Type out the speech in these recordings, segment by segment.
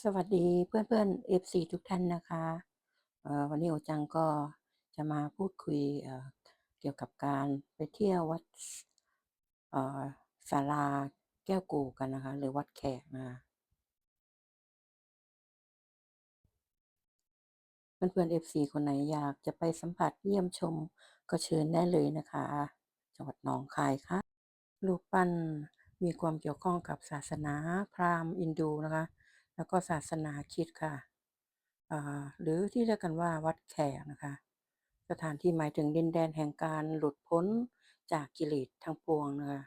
สวัสดีเพื่อนๆ FC ทุกท่านนะคะวันนี้โอจังก็จะมาพูดคุยเกี่ยวกับการไปเที่ยววัดศาลาแก้วกูกันนะคะ หรือวัดแขกนะคะเพื่อนๆ FC คนไหนอยากจะไปสัมผัสเยี่ยมชมก็เชิญได้เลยนะคะ จังหวัดหนองคายค่ะรูปปั้นมีความเกี่ยวข้องกับศาสนาพราหมณ์อินดูนะคะ แล้วก็ศาสนาคริสต์ค่ะหรือที่เรียกกันว่าวัดแขกนะคะ สถานที่หมายถึงดินแดนแห่งการหลุดพ้นจากกิเลสทั้งปวงนะคะ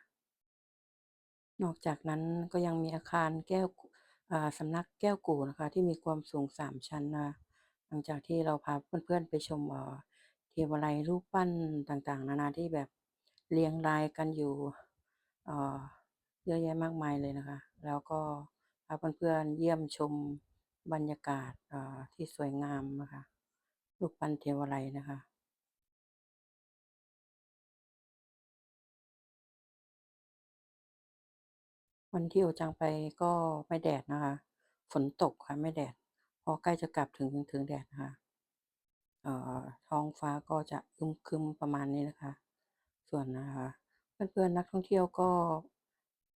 นอกจากนั้นก็ยังมีอาคารแก้วสำนักแก้วกูนะคะ ที่มีความสูง3ชั้นนะหลังจากที่เราพาเพื่อนๆไปชมเทวาลัยรูปปั้นต่างๆ นานาที่แบบเรียงรายกันอยู่เยอะแยะมากมายเลยนะคะ แล้วก็ พาเพื่อนๆเยี่ยมชมบรรยากาศที่สวยงามนะคะรูปปั้นเทวาลัยนะคะวันที่โอจังไปก็ไม่แดดนะคะ ฝนตกค่ะไม่แดด พอใกล้จะกลับถึงถึงแดดนะคะท้องฟ้าก็จะครึ้มประมาณนี้นะคะ ส่วนนะคะ เพื่อนๆนักท่องเที่ยวก็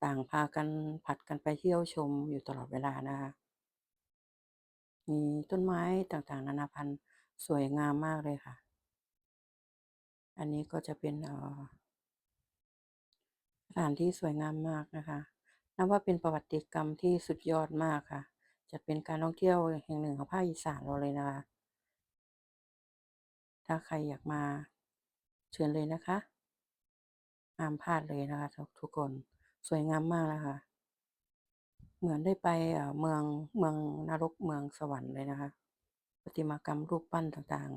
ต่างพากันผัดกันไปเที่ยวชมอยู่ตลอดเวลานะคะมีต้นไม้ต่างๆ นานาพันธุ์สวยงามมากเลยค่ะ อันนี้ก็จะเป็นสถานที่สวยงามมากนะคะนับว่าเป็นประวัติกรรมที่สุดยอดมากค่ะ จะเป็นการท่องเที่ยวแห่งหนึ่งของภาคอีสานเราเลยนะคะ ถ้าใครอยากมาเชิญเลยนะคะห้ามพลาดเลยนะคะทุกทุกคน สวยงามมากนะคะ เหมือนได้ไปเมืองเมืองนรกเมืองสวรรค์เลยนะคะประติมากรรมรูปปั้นต่าง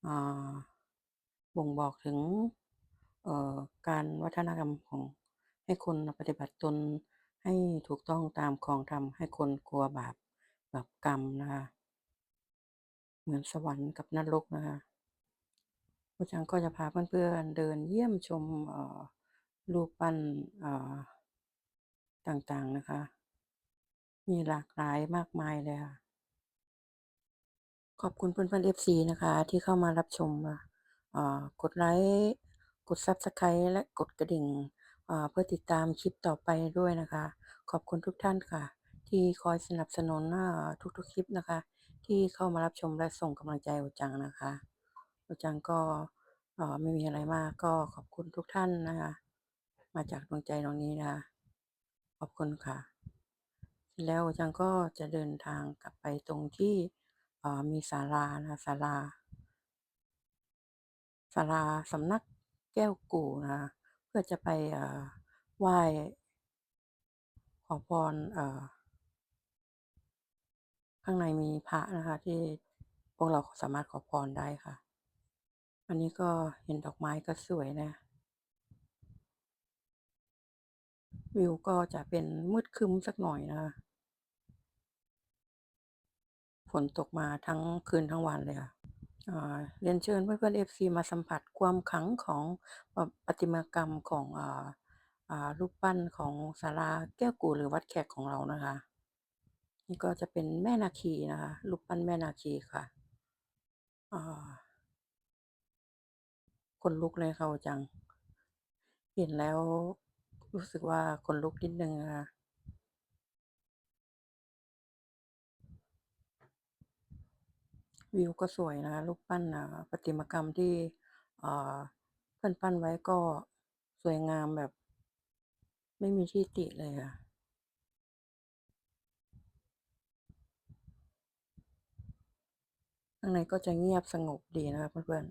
ๆบ่งบอกถึงการวัฒนธรรมของให้คนปฏิบัติตนให้ถูกต้องตามครองธรรมให้คนกลัวบาปบาปกรรมนะคะ เหมือนสวรรค์กับนรกนะคะโอจังก็จะพาเพื่อนๆเดินเยี่ยมชมเออ รูปปั้นต่างๆนะคะ มีหลากหลายมากมายเลยค่ะ ขอบคุณเพื่อนๆ FC นะคะ ที่เข้ามารับชมกดไลค์กด Subscribe และกดกระดิ่งเพื่อติดตามคลิปต่อไปด้วยนะคะ ขอบคุณทุกท่านค่ะ ที่คอยสนับสนุนทุกๆคลิปนะคะ ที่เข้ามารับชมและส่งกำลังใจโอจังนะคะโอจังก็ไม่มีอะไรมากก็ขอบคุณทุกท่านนะคะ มาจากดวงใจตรงนี้นะคะขอบคุณค่ะเสร็จแล้วจังก็จะเดินทางกลับไปตรงที่มีศาลานะศาลาศาลาสำนักแก้วกู่นะเพื่อจะไปไหว้ขอพรข้างในมีพระนะคะ ที่พวกเราสามารถขอพรได้ค่ะ อันนี้ก็เห็นดอกไม้ก็สวยนะ วิวก็จะเป็นมืดคึ้มสักหน่อยนะคะฝนตกมาทั้งคืนทั้งวันเลยค่ะเรียนเชิญเพื่อนๆ FC มาสัมผัสความขลังของปประติมากรรมของอ่าอ่ารูปปั้นของศาลาแก้วกู่หรือวัดแขกของเรานะคะ นี่ก็จะเป็นแม่นาคีนะคะ รูปปั้นแม่นาคีค่ะอ่าคนลุกเลยค่ะจัง เห็นแล้ว รู้สึกว่าคนลุกนิดนึงนะคะวิวก็สวยนะคะรูปปั้นอ่าประติมากรรมที่เพื่อนปั้นไว้ก็สวยงามแบบ ไม่มีที่ติเลยค่ะข้างในก็จะเงียบสงบดีนะคะเพื่อน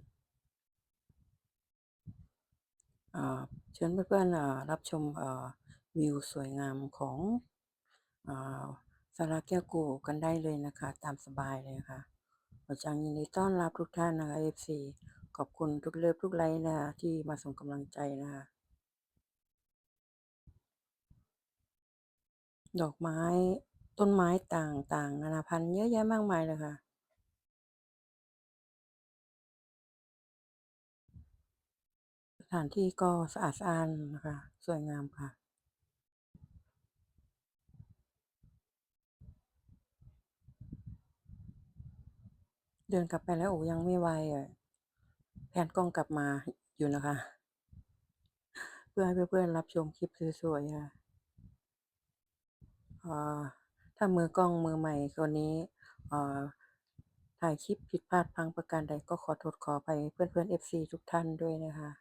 ๆ เชิญเพื่อนๆรับชมวิวสวยงามของอ่าศาลาแก้วกูกันได้เลยนะคะ ตามสบายเลยค่ะขอจังยินดีต้อนรับทุกท่านนะคะ FC ขอบคุณทุกเลิฟทุกไลค์นะคะที่มาส่งกำลังใจนะคะ ดอกไม้ต้นไม้ต่างๆ นานาพันธุ์เยอะแยะมากมายเลยค่ะ ถานที่ก็สะอาดสะอ้านนะคะ สวยงามค่ะ เดินกลับไปแล้วโอ้ยังไม่ไวอะแพนกล้องกลับมาอยู่นะคะ เพื่อให้เพื่อนๆรับชมคลิปสวยๆค่ะอ่าถ้ามือกล้องมือใหม่คนนี้อ่าถ่ายคลิปผิดพลาดพังประการใดก็ขอโทษขออภัยเพื่อนๆ FC ทุกท่านด้วยนะคะ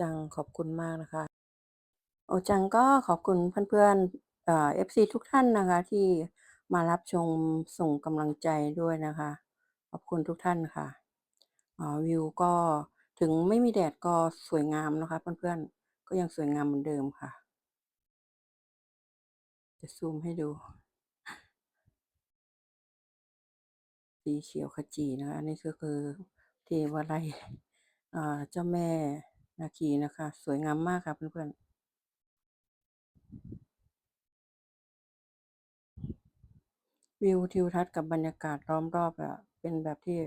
จังขอบคุณมากนะคะ โอจังก็ขอบคุณเพื่อนๆเอ่อ FC ทุกท่านนะคะ ที่มารับชมส่งกำลังใจด้วยนะคะ ขอบคุณทุกท่านค่ะวิวก็ถึงไม่มีแดดก็สวยงามนะคะ เพื่อนๆ ก็ยังสวยงามเหมือนเดิมค่ะ จะซูมให้ดู สีเขียวขจีนะคะ อันนี้ก็คือเทวไลย เจ้าแม่นาคีนะคะ สวยงามมากค่ะเพื่อนๆวิวทิวทัศน์กับบรรยากาศล้อมรอบอะเป็นแบบที่